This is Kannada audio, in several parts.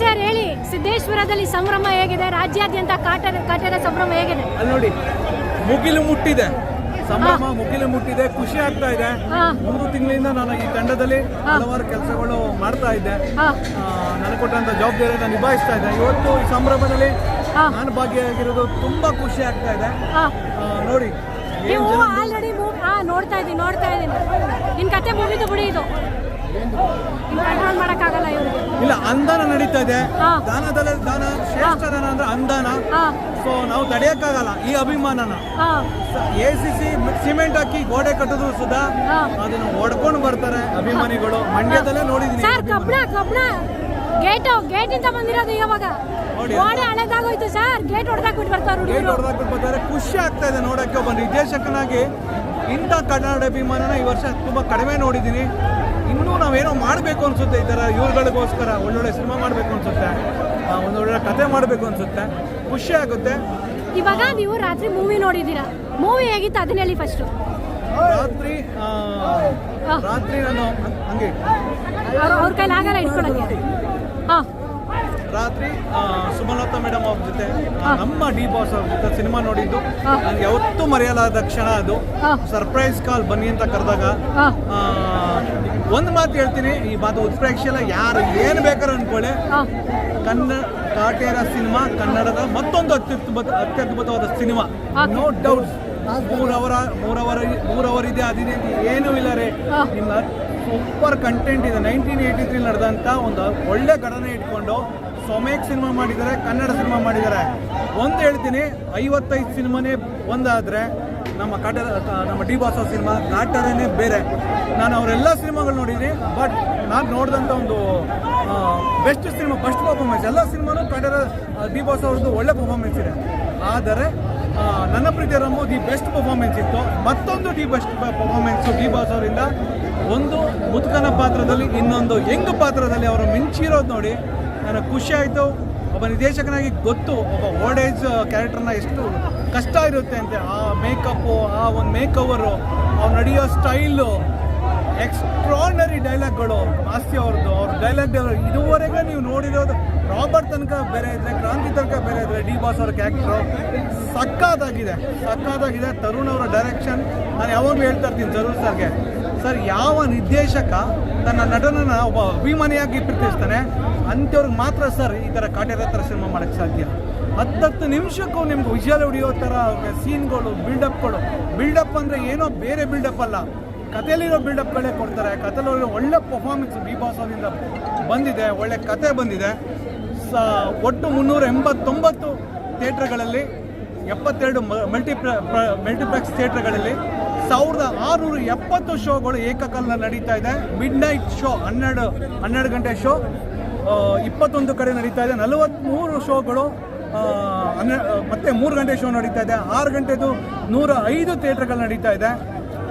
ಸರ್ ಹೇಳಿ. ಸಿದ್ದೇಶ್ವರದಲ್ಲಿ ಸಂಭ್ರಮ ಹೇಗಿದೆ? ರಾಜ್ಯಾದ್ಯಂತ ಕಾಟರ ಕಾಟರ ಸಂಭ್ರಮ ಹೇಗಿದೆ? ಅಲ್ಲಿ ನೋಡಿ ಮುಗಿಲು ಮುಟ್ಟಿದೆ. ಸಂಭ್ರಮ ಮುಗಿಲು ಮುಟ್ಟಿದೆ. ಖುಷಿ ಆಗ್ತಾ ಇದೆ. ಮೂರು ತಿಂಗಳಿಂದ ನಾನು ಈ ತಂಡದಲ್ಲಿ ಹಲವಾರು ಕೆಲಸಗಳು ಮಾಡ್ತಾ ಇದ್ದೆ. ನನಗೆ ಕೊಟ್ಟಂತ ಜವಾಬ್ದಾರಿಯನ್ನು ನಿಭಾಯಿಸ್ತಾ ಇದ್ದೆ. ಇವತ್ತು ಈ ಸಂಭ್ರಮದಲ್ಲಿ. ನಾನು ಭಾಗಿಯಾಗಿರೋದು ತುಂಬಾ ಖುಷಿ ಆಗ್ತಾ ಇದೆ. ನೋಡಿ ನೋಡ್ತಾ ಇದ್ದೀನಿ ನೋಡ್ತಾ ಇದ್ದೀನಿ. ನಿನ್ ಕತೆ ಮುಗಿದು ಬಿಡಿ ಇದು. ಕಂಟ್ರೋಲ್ ಮಾಡಕ್ಕಾಗಲ್ಲ ಇವ್ರಿಗೆ? ಇಲ್ಲ ಅಂದಾನ ನಡೀತಾ ಇದೆ. ದಾನದಲ್ಲಿ ದಾನ ಶ್ರೇಷ್ಠ ದಾನ ಅಂದ್ರೆ ಅಂದಾನ. ಸೊ ನಾವು ತಡೆಯಕ್ಕಾಗಲ್ಲ ಈ ಅಭಿಮಾನನ. ಹಾ. ಎ ಸಿ ಸಿ ಸಿಮೆಂಟ್ ಹಾಕಿ ಗೋಡೆ ಕಟ್ಟಿದ್ರು ಸುಧಾ ಹಾ. ಅದನ್ನ ಹೊಡ್ಕೊಂಡು ಬರ್ತಾರೆ ಅಭಿಮಾನಿಗಳು. ಮಂಡ್ಯದಲ್ಲೇ ನೋಡಿದೀನಿ ಸರ್ ಕಬ್ಬಣ ಕಬ್ಬಣ. ಗೇಟ್ ಗೇಟ್ ಇಂದ ಬಂದಿರೋದು ಇವಾಗ. ಗೋಡೆ ಹಳೆದಾಗೋಯ್ತು ಸರ್. ಗೇಟ್ ಬರ್ತಾರೆ ಗೇಟ್ ಹುಡುಗರು ಹೊಡೆದಾಕ್ಬಿಟ್ಟು ಬರ್ತಾರೆ. ಖುಷಿ ಆಗ್ತಾ ಇದೆ ನೋಡಕ್ಕೆ ಒಬ್ಬ ನಿರ್ದೇಶಕನಾಗಿ ಇಂಥ ಕನ್ನಡ ಅಭಿಮಾನನ ಈ ವರ್ಷ ತುಂಬಾ ಕಡಿಮೆ ನೋಡಿದ್ದೀನಿ ಇನ್ನೂ ನಾವೇನೋ ಮಾಡಬೇಕು ಅನ್ಸುತ್ತೆ ಈ ಥರ ಇವ್ರುಗಳಿಗೋಸ್ಕರ ಒಳ್ಳೊಳ್ಳೆ ಸಿನಿಮಾ ಮಾಡಬೇಕು ಅನ್ಸುತ್ತೆ ಒಂದೊಳ್ಳೆ ಕತೆ ಮಾಡಬೇಕು ಅನ್ಸುತ್ತೆ ಖುಷಿ ಆಗುತ್ತೆ. ಇವಾಗ ನೀವು ರಾತ್ರಿ ಮೂವಿ ನೋಡಿದ್ದೀರಾ? ಮೂವಿ ಹೇಗಿತ್ತು? ಅದನ್ನ ಹೇಳಿ ಫಸ್ಟ್ ರಾತ್ರಿ ರಾತ್ರಿ ನಾನು ಹಂಗ್- ಅವ್ರ ಕೈಲಿ ಆಗಲ್ಲ ಇಟ್ಕೊಳಕ್ಕೆ ಹಾ. ರಾತ್ರಿ ಮೇಡಮ್ ಅವ್ರ ಜೊತೆ. ನಮ್ಮ ಡಿ ಬಾಸ್ ಅವ್ರ ಜೊತೆ ಸಿನಿಮಾ ನೋಡಿದ್ದು. ನನಗೆ ಯಾವತ್ತೂ ಮರೆಯಲಾದ ಕ್ಷಣ ಅದು. ಸರ್ಪ್ರೈಸ್ ಕಾಲ್ ಬನ್ನಿ ಅಂತ ಕರೆದಾಗ ಒಂದು ಮಾತು ಹೇಳ್ತೀನಿ ಈ ಮಾತು ಉತ್ಪ್ರೇಕ್ಷೆಲ್ಲ ಯಾರು ಏನು ಬೇಕಾದ್ರೂ ಅನ್ಕೊಳ್ಳಿ. ಕನ್ನಡ ಕಾಟೇರ ಸಿನಿಮಾ ಕನ್ನಡದ ಮತ್ತೊಂದು ಅತ್ಯುತ್ತಮ ಅತ್ಯದ್ಭುತವಾದ ಸಿನಿಮಾ. ನೋ ಡೌಟ್ ಮೂರವರ ಮೂರವರ ಮೂರವರ್ ಇದೆ ಅದಿದೆ ಏನೂ ಇಲ್ಲ ರೀ. ಇಲ್ಲ ನಿಮ್ಮ ಸೂಪರ್ ಕಂಟೆಂಟ್ ಇದೆ. ನೈನ್ಟೀನ್ ಏಯ್ಟಿ ತ್ರೀ ನಡೆದಂಥ ಒಂದು ಒಳ್ಳೆ ಘಟನೆ ಇಟ್ಕೊಂಡು ಸೊಮೇಕ್ ಸಿನಿಮಾ ಮಾಡಿದ್ದಾರೆ, ಕನ್ನಡ ಸಿನಿಮಾ ಮಾಡಿದ್ದಾರೆ. ಒಂದು ಹೇಳ್ತೀನಿ, ಐವತ್ತೈದು ಸಿನಿಮಾನೇ ಒಂದಾದರೆ ನಮ್ಮ ಕಾಟ, ನಮ್ಮ ಡಿ ಬಾಸ ಸಿನಿಮಾ ಕಾಟರೇನೇ ಬೇರೆ. ನಾನು ಅವರೆಲ್ಲ ಸಿನಿಮಾಗಳು ನೋಡಿದ್ದೀನಿ, ಬಟ್ ನಾನು ನೋಡಿದಂಥ ಒಂದು ಬೆಸ್ಟ್ ಸಿನಿಮಾ ಫಸ್ಟ್ ಪರ್ಫಾರ್ಮೆನ್ಸ್ ಎಲ್ಲ ಸಿನಿಮಾನು ಕಾಟರ ಡಿ ಬಾಸ್ ಅವ್ರದ್ದು ಒಳ್ಳೆ ಪರ್ಫಾರ್ಮೆನ್ಸ್ ಇದೆ. ಆದರೆ ನನ್ನ ಪ್ರೀತಿಯ ರಮ್ಮು ದಿ ಬೆಸ್ಟ್ ಪರ್ಫಾರ್ಮೆನ್ಸ್ ಇತ್ತು. ಮತ್ತೊಂದು the best performance D boss ಅವರಿಂದ, ಒಂದು ಮುದುಕನ ಪಾತ್ರದಲ್ಲಿ ಇನ್ನೊಂದು ಯಂಗ್ ಪಾತ್ರದಲ್ಲಿ ಅವರು ಮಿಂಚಿರೋದು ನೋಡಿ ನನಗೆ ಖುಷಿ ಆಯಿತು. ಒಬ್ಬ ನಿರ್ದೇಶಕನಾಗಿ ಗೊತ್ತು, ಒಬ್ಬ ಓಲ್ಡ್ ಏಜ್ ಕ್ಯಾರೆಕ್ಟರ್ನ ಎಷ್ಟು ಕಷ್ಟ ಇರುತ್ತೆ ಅಂತೆ. ಆ ಮೇಕಪ್ಪು ಆ ಒಂದು ಮೇಕವರು ಅವ್ರು ನಡೆಯೋ ಸ್ಟೈಲು ಎಕ್ಸ್ಟ್ರಾರ್ನರಿ ಡೈಲಾಗ್ಗಳು ಮಾಸ್ತಿ ಅವ್ರದ್ದು. ಅವ್ರ ಡೈಲಾಗ್ ಇದುವರೆಗೆ ನೀವು ನೋಡಿರೋದು ರಾಬರ್ಟ್ ತನಕ ಬೇರೆ ಇದ್ರೆ, ಕ್ರಾಂತಿ ತನಕ ಬೇರೆ ಇದ್ರೆ, ಡಿ ಬಾಸ್ ಅವ್ರ ಕ್ಯಾರೆಕ್ಟ್ರು ಸಕ್ಕತ್ತಾಗಿದೆ ಸಕ್ಕತ್ತಾಗಿದೆ ತರುಣ್ ಅವರ ಡೈರೆಕ್ಷನ್ ನಾನು ಯಾವಾಗಲೂ ಹೇಳ್ತಾ ಇರ್ತೀನಿ ತರುಣ್ ಸರ್ಗೆ. ಸರ್, ಯಾವ ನಿರ್ದೇಶಕ ತನ್ನ ನಟನನ್ನ ಒಬ್ಬ ಅಭಿಮಾನಿಯಾಗಿ ಪ್ರೀತಿಸ್ತಾನೆ ಅಂಥವ್ರಿಗೆ ಮಾತ್ರ ಸರ್ ಈ ಥರ ಕಾಟೇರ ಥರ ಸಿನಿಮಾ ಮಾಡೋಕ್ಕೆ ಸಾಧ್ಯ. ಹತ್ತತ್ತು ನಿಮಿಷಕ್ಕೂ ನಿಮ್ಗೆ ವಿಜುವಲ್ ಹೊಡಿಯೋ ಥರ ಸೀನ್ಗಳು ಬಿಲ್ಡಪ್ಗಳು ಬಿಲ್ಡಪ್ ಅಂದರೆ ಏನೋ ಬೇರೆ ಬಿಲ್ಡಪ್ ಅಲ್ಲ. ಕಥೆಯಲ್ಲಿರೋ ಬಿಲ್ಡಪ್ಗಳೇ ಕೊಡ್ತಾರೆ. ಕಥೆಯಲ್ಲಿರೋ ಒಳ್ಳೆ ಪರ್ಫಾರ್ಮೆನ್ಸ್ ಬಿ ಬಾಸೋದಿಂದ ಬಂದಿದೆ, ಒಳ್ಳೆ ಕತೆ ಬಂದಿದೆ. ಸ, ಒಟ್ಟು ಮುನ್ನೂರ ಎಂಬತ್ತೊಂಬತ್ತು ಥಿಯೇಟ್ರ್ಗಳಲ್ಲಿ ಎಪ್ಪತ್ತೆರಡು ಮಲ್ಟಿಪ್ಲ ಮಲ್ಟಿಪ್ಲೆಕ್ಸ್ ಥಿಯೇಟ್ರ್ಗಳಲ್ಲಿ ಸಾವಿರದ ಆರುನೂರ ಎಪ್ಪತ್ತು ಶೋಗಳು ಏಕಕಾಲ ನಡೀತಾ ಇದೆ. ಮಿಡ್ ನೈಟ್ ಶೋ ಹನ್ನೆರಡು ಹನ್ನೆರಡು ಗಂಟೆ ಶೋ. ಇಪ್ಪತ್ತೊಂದು ಕಡೆ ನಡೀತಾ ಇದೆ. ನಲವತ್ತ್ಮೂರು ಶೋಗಳು ಹನ್ನೆ ಮತ್ತೆ ಮೂರು ಗಂಟೆ ಶೋ ನಡೀತಾ ಇದೆ. ಆರು ಗಂಟೆದು ನೂರ ಐದು ಥಿಯೇಟ್ರ್ಗಳು ನಡೀತಾ ಇದೆ.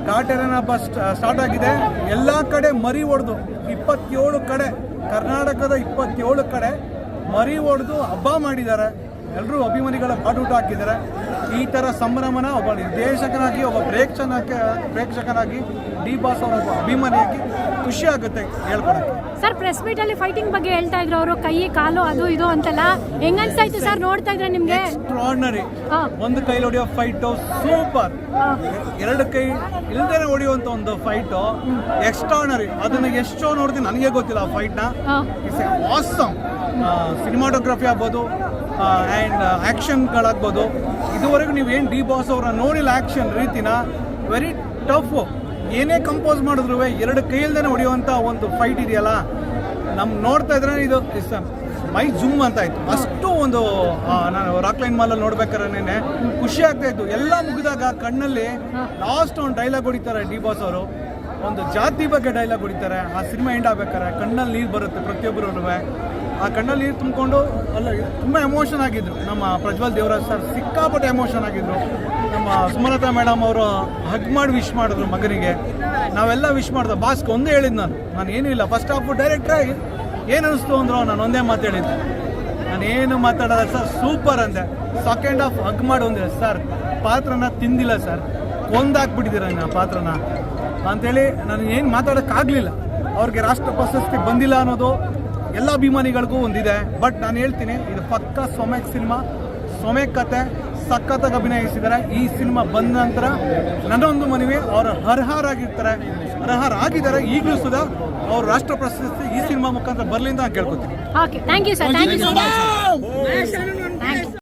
ಕಾಟೆರನ ಬಸ್ ಸ್ಟಾರ್ಟ್ ಆಗಿದೆ. ಎಲ್ಲ ಕಡೆ ಮರಿ ಹೊಡೆದು ಇಪ್ಪತ್ತೇಳು ಕಡೆ, ಕರ್ನಾಟಕದ ಇಪ್ಪತ್ತೇಳು ಕಡೆ ಮರಿ ಹೊಡೆದು ಹಬ್ಬ ಮಾಡಿದ್ದಾರೆ. ಎಲ್ಲರೂ ಅಭಿಮಾನಿಗಳ ಪಾಟೂಟ ಹಾಕಿದ್ದಾರೆ. ಈ ಥರ ಸಂಭ್ರಮನ ಒಬ್ಬ ನಿರ್ದೇಶಕನಾಗಿ ಒಬ್ಬ ಪ್ರೇಕ್ಷಕನಾಗಿ ಪ್ರೇಕ್ಷಕನಾಗಿ ಡಿ ಬಾಸ್ ಅವರ ಒಬ್ಬ ಅಭಿಮಾನಿಯಾಗಿ ಖುಷಿ ಆಗುತ್ತೆ ಹೇಳ್ಕೊಳಕ್ಕೆ. ಸರ್ ಪ್ರೆಸ್ ಮೀಟ್ ಅಲ್ಲಿ ಫೈಟಿಂಗ್ ಬಗ್ಗೆ ಹೇಳ್ತಾ ಇದ್ರು ಅವರು ಕೈ ಕಾಲು ಅದು ಇದು ಅಂತೆಲ್ಲ. ಹೆಂಗ್ ಅನ್ಸಾಯ್ತು ಸರ್ ನೋಡ್ತಾ ಇದ್ರೆ ನಿಮ್ಗೆ? ಎಕ್ಸ್ಟ್ರಾರ್ಡಿನರಿ ಒಂದು ಕೈಲಿ ಹೊಡೆಯೋ ಫೈಟು ಸೂಪರ್ ಎರಡು ಕೈ ಇಲ್ದೇನೆ ಹೊಡೆಯುವಂತ ಒಂದು ಫೈಟ್ ಎಕ್ಸ್ಟ್ರಾರ್ಡಿನರಿ ಅದನ್ನ ಎಷ್ಟೋ ನೋಡ್ತೀನಿ ನನಗೆ ಗೊತ್ತಿಲ್ಲ ಆ ಹಾ. ಇಟ್ಸ್ ಆಸಮ್ ಸಿನಿಮಾಟೋಗ್ರಫಿ ಆಗ್ಬೋದು ಆ್ಯಂಡ್ ಆ್ಯಕ್ಷನ್ಗಳಾಗ್ಬೋದು ಇದುವರೆಗೂ ನೀವು ಏನು ಡಿ ಬಾಸ್ ಅವರ ನೋಡಿಲ್ಲ ಆ್ಯಕ್ಷನ್ ರೀತಿನ ವೆರಿ ಟಫ್ ಏನೇ ಕಂಪೋಸ್ ಮಾಡಿದ್ರು ಎರಡು ಕೈಯಲ್ದೇ ಹೊಡೆಯುವಂಥ ಒಂದು ಫೈಟ್ ಇದೆಯಲ್ಲ? ನಮ್ಮ ನೋಡ್ತಾ ಇದ್ರೆ ಇದು ಮೈ ಜುಮ್ ಅಂತ ಆಯ್ತು. ಅಷ್ಟು ಒಂದು ನಾನು ನಾನು ರಾಕ್ಲೈನ್ ಮಾಲಲ್ಲಿ ನೋಡ್ಬೇಕಾದ್ರೆ ಖುಷಿ ಆಗ್ತಾ ಇತ್ತು. ಎಲ್ಲ ಮುಗಿದಾಗ ಕಣ್ಣಲ್ಲಿ ಲಾಸ್ಟ್ ಒಂದು ಡೈಲಾಗ್ ಹೊಡಿತಾರೆ ಡಿ ಬಾಸ್ ಅವರು. ಒಂದು ಜಾತಿ ಬಗ್ಗೆ ಡೈಲಾಗ್ ಹೊಡಿತಾರೆ. ಆ ಸಿನಿಮಾ ಎಂಡ್ ಆಗ್ಬೇಕಾರೆ ಕಣ್ಣಲ್ಲಿ ನೀರು ಬರುತ್ತೆ ಪ್ರತಿಯೊಬ್ಬರೂ ಆ ಕಣ್ಣಲ್ಲಿ ನೀರು ತುಂಬಿಕೊಂಡು ಅಲ್ಲ, ತುಂಬ ಎಮೋಷನ್ ಆಗಿದ್ರು. ನಮ್ಮ ಪ್ರಜ್ವಲ್ ದೇವರಾಜ್ ಸರ್ ಸಿಕ್ಕಾಪಟ್ಟೆ ಎಮೋಷನ್ ಆಗಿದ್ರು. ನಮ್ಮ ಸುಮಲತಾ ಮೇಡಮ್ ಅವರು ಹಗ್ ಮಾಡಿ ವಿಶ್ ಮಾಡಿದ್ರು ಮಗನಿಗೆ. ನಾವೆಲ್ಲ ವಿಶ್ ಮಾಡ್ದೆ ಬಾಸ್ಕ್ ಒಂದೇ ಹೇಳಿದ್ದು ನಾನು. ನಾನು ಏನೂ ಇಲ್ಲ. ಫಸ್ಟ್ ಹಾಫ್ ಡೈರೆಕ್ಟ್ರಾಗಿ ಏನು ಅನಿಸ್ತು ಅಂದ್ರು ನಾನು ಒಂದೇ ಮಾತು ಹೇಳಿದ್ದೆ. ನಾನು ಏನು ಮಾತಾಡೋದ ಸರ್ ಸೂಪರ್ ಅಂದೆ. ಸೆಕೆಂಡ್ ಹಾಫ್ ಹಗ್ ಮಾಡಿ ಒಂದೇ ಸರ್ ಪಾತ್ರನ ತಿಂದಿಲ್ಲ ಸರ್ ಒಂದಾಕ್ಬಿಟ್ಟಿದ್ದೀರ ಪಾತ್ರನ. ಅಂತೇಳಿ ನಾನು ಏನು ಮಾತಾಡೋಕ್ಕಾಗಲಿಲ್ಲ. ಅವ್ರಿಗೆ ರಾಷ್ಟ್ರ ಪ್ರಶಸ್ತಿ ಬಂದಿಲ್ಲ ಅನ್ನೋದು ಎಲ್ಲ ಅಭಿಮಾನಿಗಳಿಗೂ ಒಂದಿದೆ. ಬಟ್ ನಾನು ಹೇಳ್ತೀನಿ ಇದು ಪಕ್ಕ ಸೊಮೆಕ್ ಸಿನಿಮಾ. ಸೊಮೆಕ್ ಕತೆ ಸಖತ್ತಾಗಿ ಅಭಿನಯಿಸಿದ್ದಾರೆ. ಈ ಸಿನಿಮಾ ಬಂದ ನಂತರ ನನ್ನೊಂದು ಮನವಿ ಅವರು ಅರ್ಹರಾಗಿರ್ತಾರೆ. ಅರ್ಹರಾಗಿದ್ದಾರೆ ಈಗಲೂ ಸುಧಾ ಅವ್ರ ರಾಷ್ಟ್ರ ಪ್ರಶಸ್ತಿ ಈ ಸಿನಿಮಾ ಮುಖಾಂತರ ಬರಲಿ ಅಂತ ನಾನು ಕೇಳ್ಕೊತೀನಿ.